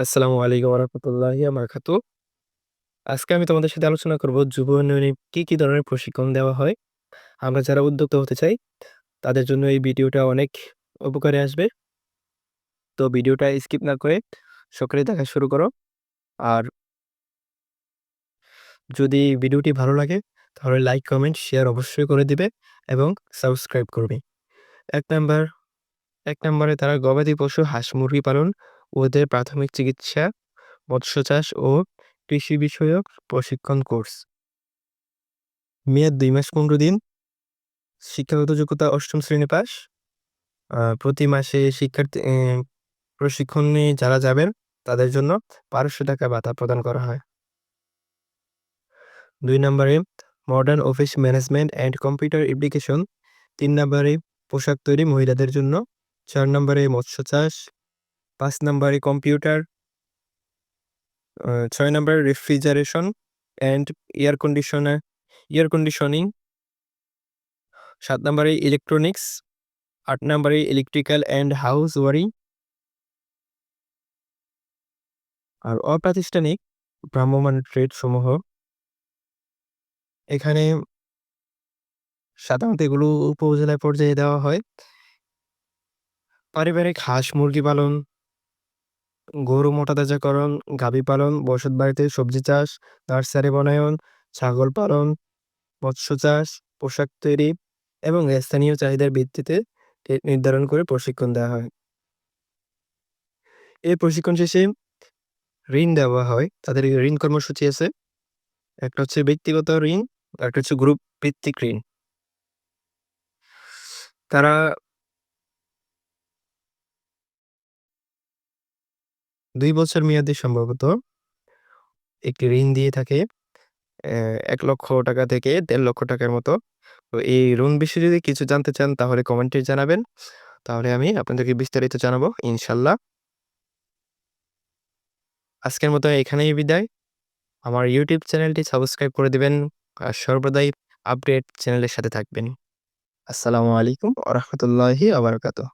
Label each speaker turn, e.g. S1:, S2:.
S1: আসসালামু আলাইকুম রহমতুল্লাহি বারাকাতু। আজকে আমি তোমাদের সাথে আলোচনা করব যুব উন্নয়নে কি, কি ধরনের প্রশিক্ষণ দেওয়া হয়। আমরা যারা উদ্যোক্তা হতে চাই তাদের জন্য এই ভিডিওটা অনেক উপকারে আসবে। তো ভিডিওটা স্কিপ না করে সকলে দেখা শুরু করো। আর যদি ভিডিওটি ভালো লাগে তাহলে লাইক, কমেন্ট, শেয়ার অবশ্যই করে দিবে এবং সাবস্ক্রাইব করবে। এক নাম্বার এক নম্বরে তারা গবাদি পশু, হাঁস-মুরগি পালন, ওদের প্রাথমিক চিকিৎসা, মৎস্য চাষ ও কৃষি বিষয়ক প্রশিক্ষণ কোর্স। মেয়াদ দুই মাস ১৫ দিন। শিক্ষাগত যোগ্যতা অষ্টম শ্রেণি পাস। প্রতি মাসে শিক্ষার্থী প্রশিক্ষণে যারা যাবেন তাদের জন্য ৳১২০০ ভাতা প্রদান করা হয়। দুই নম্বরে modern office management and computer application. তিন নম্বরে পোশাক তৈরি মহিলাদের জন্য। চার নম্বরে মৎস্য চাষ। ৫ নম্বরে কম্পিউটার। ছয় ৬ নম্বরে refrigeration and air conditioner air conditioning. সাত নম্বরে ইলেকট্রনিক্স। আট নম্বরে ইলেকট্রিক্যাল অ্যান্ড হাউস ওয়ারিং। আর অপ্রাতিষ্ঠানিক ভ্রাম্যমান ট্রেড সমূহ এখানে সাধারণত এগুলো উপজেলা পর্যায়ে দেওয়া হয়। পারিবারিক হাঁস-মুরগি পালন, গরু মোটাতাজাকরণ, গাভী পালন, বসত বাড়িতে সবজি চাষ, নার্সারি বনায়ন, ছাগল পালন, মৎস্য চাষ, পোশাক তৈরি এবং স্থানীয় চাহিদার ভিত্তিতে নির্ধারণ করে প্রশিক্ষণ দেওয়া হয়। এই প্রশিক্ষণ শেষে ঋণ দেওয়া হয়। তাদের ঋণ কর্মসূচি আছে। একটা হচ্ছে ব্যক্তিগত ঋণ, আরেকটা হচ্ছে গ্রুপ ভিত্তিক ঋণ। তারা ২ বছর মেয়াদী সম্ভবত একটি ঋণ দিয়ে থাকে। এক লক্ষ টাকা থেকে দেড় লক্ষ টাকার মতো। তো এই ঋণ বিষয়ে যদি কিছু জানতে চান, তাহলে কমেন্টে জানাবেন। তাহলে আমি আপনাদেরকে বিস্তারিত জানাব ইনশাল্লাহ আজকের মতো এখানেই বিদায়। আমার ইউটিউব চ্যানেলটি সাবস্ক্রাইব করে দিবেন। আর সর্বদাই আপডেট চ্যানেলের সাথে থাকবেন। আসসালামু আলাইকুম ওয়া রাহমাতুল্লাহি ওয়া বারাকাতুহু।